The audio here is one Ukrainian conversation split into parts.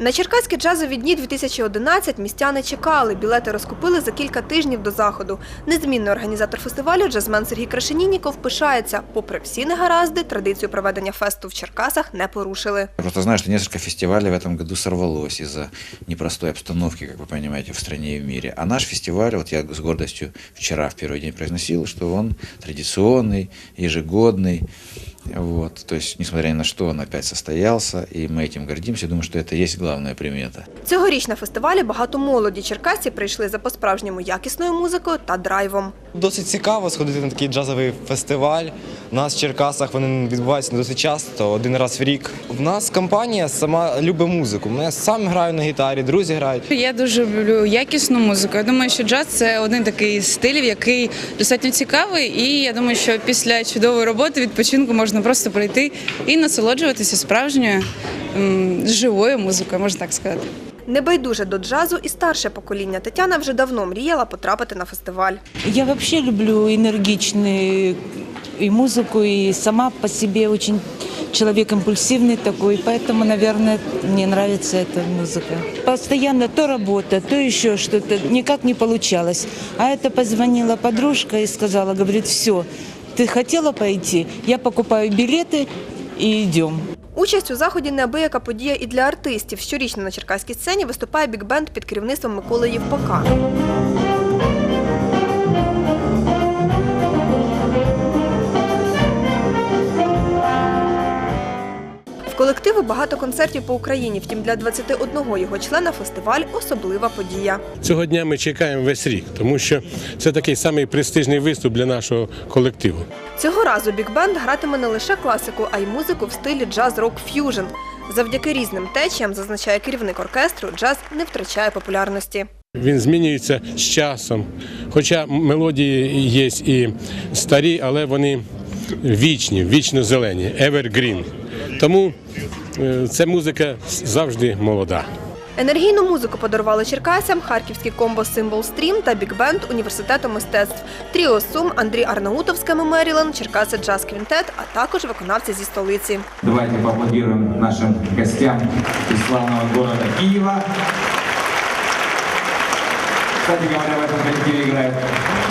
На черкаські джазові дні 2011 містяни чекали. Білети розкупили за кілька тижнів до заходу. Незмінний організатор фестивалю джазмен Сергій Крашенінніков пишається. Попри всі негаразди, традицію проведення фесту в Черкасах не порушили. Я просто знаю, что несколько фестивалей в этом году сорвалось из-за непростой обстановки, как вы понимаете, в стране и в мире. А наш фестиваль, вот я с гордостью вчера в первый день произносил, что он традиционный, ежегодный. Вот. То есть, несмотря ни на что, он опять состоялся, и мы этим гордимся. Думаю, что это и есть главная примета. Цьогоріч на фестивалі багато молоді черкасці прийшли за по-справжньому якісною музикою та драйвом. Досить цікаво сходити на такий джазовий фестиваль. У нас в Черкасах вони відбуваються не досить часто, один раз в рік. В нас компанія сама любить музику. Ми сам граю на гітарі, друзі грають. Я дуже люблю якісну музику. Я думаю, що джаз це один такий стиль, який достатньо цікавий. І я думаю, що після чудової роботи відпочинку можна просто прийти і насолоджуватися справжньою м, живою музикою, можна так сказати. Небайдуже до джазу і старше покоління Тетяна вже давно мріяла потрапити на фестиваль. Я вообще люблю энергичную и музыку, и сама по себе очень человек импульсивный такой, поэтому, наверное, мне нравится эта музыка. Постоянно то работа, то еще что-то, никак не получалось. А это позвонила подружка и сказала, говорит, все, ты хотела пойти, я покупаю билеты и идем. Участь у заході неабияка подія і для артистів. Щорічно на черкаській сцені виступає бік-бенд під керівництвом Миколи Євпака. В багато концертів по Україні, втім для 21 його члена фестиваль особлива подія. Цього дня ми чекаємо весь рік, тому що це такий самий престижний виступ для нашого колективу. Цього разу бік-бенд гратиме не лише класику, а й музику в стилі джаз-рок ф'южн. Завдяки різним течіям, зазначає керівник оркестру, джаз не втрачає популярності. Він змінюється з часом. Хоча мелодії є і старі, але вони вічні, вічно зелені, evergreen. Тому е, ця музика завжди молода. Енергійну музику подарували черкасям харківський комбо Символ Стрім та бік-бенд університету мистецтв. Тріо Сум, Андрій Арнаутов з Кеми Мерілен, Черкаси Джаз Квінтет, а також виконавці зі столиці. Давайте поаплодируем нашим гостям из славного города Киева. Кстати говоря, в этом коллективе играют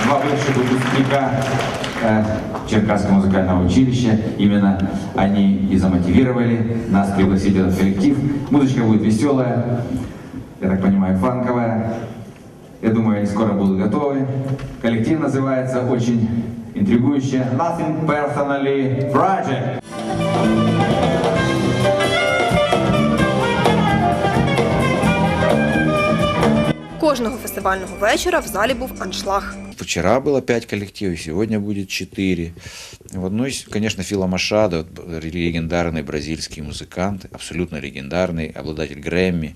два бывших выпускника э, Черкасского музыкального училища. Именно они и замотивировали нас пригласить этот коллектив. Музычка будет веселая, я так понимаю, фанковая. Я думаю, они скоро будут готовы. Коллектив называется очень интригующе Nothing Personally Project. Кожного фестивального вечора в залі був аншлаг. Вчера было пять коллективов, сегодня будет четыре. Вот, ну и, конечно, Фила Машадо, вот, легендарный бразильский музыкант, абсолютно легендарный, обладатель Грэмми.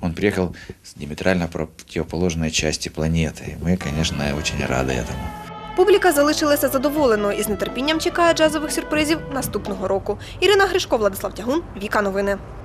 Он приехал с диаметрально противоположной части планеты. И мы, конечно, очень рады этому. Публіка залишилася задоволеною і з нетерпінням чекає джазових сюрпризів наступного року. Ірина Гришко, Владислав Тягун, Віка Новини.